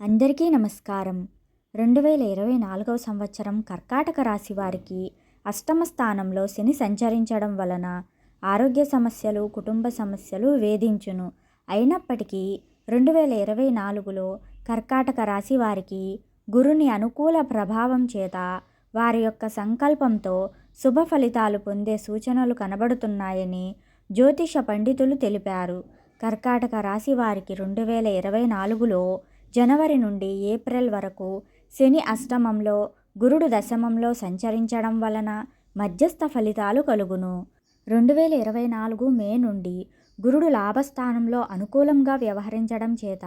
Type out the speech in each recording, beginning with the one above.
అందరికీ నమస్కారం. రెండు వేల ఇరవై నాలుగవ సంవత్సరం కర్కాటక రాశి వారికి అష్టమ స్థానంలో శని సంచరించడం వలన ఆరోగ్య సమస్యలు కుటుంబ సమస్యలు వేధించును. అయినప్పటికీ రెండు వేల ఇరవై నాలుగులో కర్కాటక రాశి వారికి గురుని అనుకూల ప్రభావం చేత వారి యొక్క సంకల్పంతో శుభ ఫలితాలు పొందే సూచనలు కనబడుతున్నాయని జ్యోతిష పండితులు తెలిపారు. కర్కాటక రాశి వారికి రెండు వేల ఇరవై నాలుగులో జనవరి నుండి ఏప్రిల్ వరకు శని అష్టమంలో గురుడు దశమంలో సంచరించడం వలన మధ్యస్థ ఫలితాలు కలుగును. రెండు వేల ఇరవై నాలుగు మే నుండి గురుడు లాభస్థానంలో అనుకూలంగా వ్యవహరించడం చేత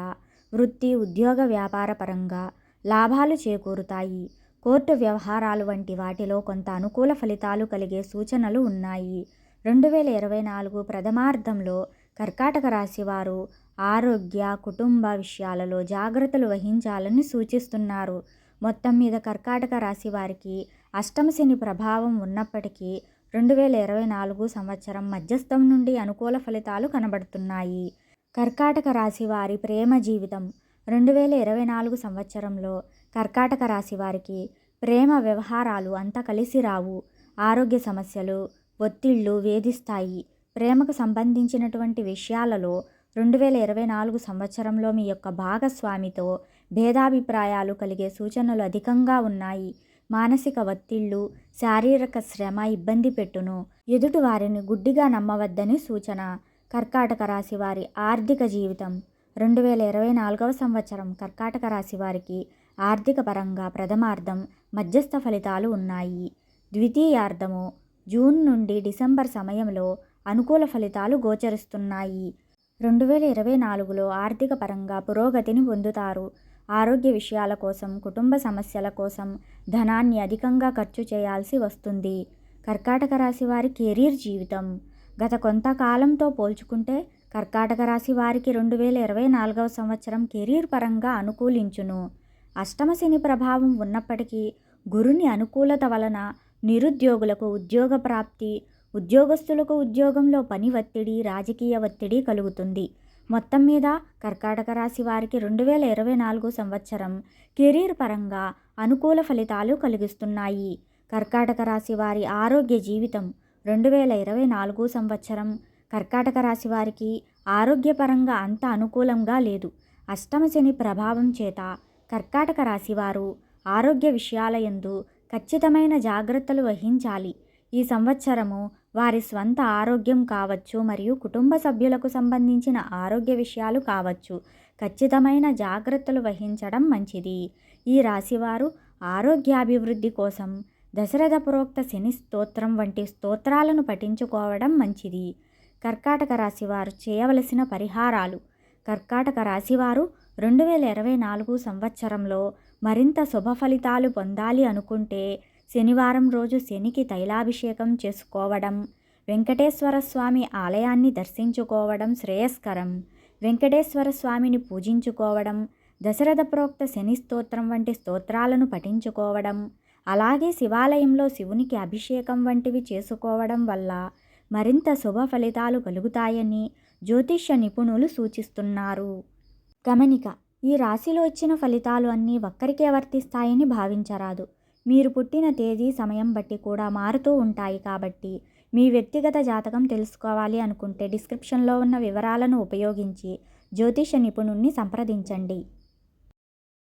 వృత్తి ఉద్యోగ వ్యాపార పరంగా లాభాలు చేకూరుతాయి. కోర్టు వ్యవహారాలు వంటి వాటిలో కొంత అనుకూల ఫలితాలు కలిగే సూచనలు ఉన్నాయి. రెండు వేల ఇరవై నాలుగు ప్రథమార్థంలో కర్కాటక రాశి వారు ఆరోగ్య కుటుంబ విషయాలలో జాగ్రత్తలు వహించాలని సూచిస్తున్నారు. మొత్తం మీద కర్కాటక రాశి వారికి అష్టమశని ప్రభావం ఉన్నప్పటికీ రెండు వేల ఇరవై నాలుగు సంవత్సరం మధ్యస్థం నుండి అనుకూల ఫలితాలు కనబడుతున్నాయి. కర్కాటక రాశి వారి ప్రేమ జీవితం రెండు వేల ఇరవై నాలుగు సంవత్సరంలో కర్కాటక రాశి వారికి ప్రేమ వ్యవహారాలు అంత కలిసి రావు. ఆరోగ్య సమస్యలు ఒత్తిళ్ళు వేధిస్తాయి. ప్రేమకు సంబంధించినటువంటి విషయాలలో రెండు వేల ఇరవై నాలుగు సంవత్సరంలో మీ యొక్క భాగస్వామితో భేదాభిప్రాయాలు కలిగే సూచనలు అధికంగా ఉన్నాయి. మానసిక ఒత్తిళ్ళు శారీరక శ్రమ ఇబ్బంది పెట్టును. ఎదుటి వారిని గుడ్డిగా నమ్మవద్దని సూచన. కర్కాటక రాశి వారి ఆర్థిక జీవితం. రెండు వేల ఇరవై నాలుగవ సంవత్సరం కర్కాటక రాశి వారికి ఆర్థిక పరంగా ప్రథమార్థం మధ్యస్థ ఫలితాలు ఉన్నాయి. ద్వితీయార్థము జూన్ నుండి డిసెంబర్ సమయంలో అనుకూల ఫలితాలు గోచరిస్తున్నాయి. రెండు వేల ఇరవై నాలుగులో ఆర్థిక పరంగా పురోగతిని పొందుతారు. ఆరోగ్య విషయాల కోసం కుటుంబ సమస్యల కోసం ధనాన్ని అధికంగా ఖర్చు చేయాల్సి వస్తుంది. కర్కాటక రాశి వారి కెరీర్ జీవితం. గత కొంతకాలంతో పోల్చుకుంటే కర్కాటక రాశి వారికి రెండు వేల ఇరవై నాలుగవ సంవత్సరం కెరీర్ పరంగా అనుకూలించును. అష్టమ శని ప్రభావం ఉన్నప్పటికీ గురుని అనుకూలత వలన నిరుద్యోగులకు ఉద్యోగ ప్రాప్తి ఉద్యోగస్తులకు ఉద్యోగంలో పని ఒత్తిడి రాజకీయ ఒత్తిడి కలుగుతుంది. మొత్తం మీద కర్కాటక రాశి వారికి రెండు వేల ఇరవై నాలుగు సంవత్సరం కెరీర్ పరంగా అనుకూల ఫలితాలు కలిగిస్తున్నాయి. కర్కాటక రాశి వారి ఆరోగ్య జీవితం రెండు వేల ఇరవై నాలుగు సంవత్సరం. కర్కాటక రాశి వారికి ఆరోగ్యపరంగా అంత అనుకూలంగా లేదు. అష్టమ శని ప్రభావం చేత కర్కాటక రాశి వారు ఆరోగ్య విషయాలయందు ఖచ్చితమైన జాగ్రత్తలు వహించాలి. ఈ సంవత్సరము వారి స్వంత ఆరోగ్యం కావచ్చు మరియు కుటుంబ సభ్యులకు సంబంధించిన ఆరోగ్య విషయాలు కావచ్చు. ఖచ్చితమైన జాగ్రత్తలు వహించడం మంచిది. ఈ రాశివారు ఆరోగ్యాభివృద్ధి కోసం దశరథ ప్రోక్త శని స్తోత్రం వంటి స్తోత్రాలను పఠించుకోవడం మంచిది. కర్కాటక రాశివారు చేయవలసిన పరిహారాలు. కర్కాటక రాశివారు రెండు వేల ఇరవై నాలుగు సంవత్సరంలో మరింత శుభ ఫలితాలు పొందాలి అనుకుంటే శనివారం రోజు శనికి తైలాభిషేకం చేసుకోవడం వెంకటేశ్వర స్వామి ఆలయాన్ని దర్శించుకోవడం శ్రేయస్కరం. వెంకటేశ్వర స్వామిని పూజించుకోవడం దశరథ ప్రోక్త శని స్తోత్రం వంటి స్తోత్రాలను పఠించుకోవడం అలాగే శివాలయంలో శివునికి అభిషేకం వంటివి చేసుకోవడం వల్ల మరింత శుభ ఫలితాలు కలుగుతాయని జ్యోతిష్య నిపుణులు సూచిస్తున్నారు. గమనిక ఈ రాశిలో ఇచ్చిన ఫలితాలు అన్నీ ఒక్కరికే వర్తిస్తాయని భావించరాదు. మీరు పుట్టిన తేదీ సమయం బట్టి కూడా మారుతూ ఉంటాయి కాబట్టి మీ వ్యక్తిగత జాతకం తెలుసుకోవాలి అనుకుంటే డిస్క్రిప్షన్లో ఉన్న వివరాలను ఉపయోగించి జ్యోతిష నిపుణుణ్ణి సంప్రదించండి.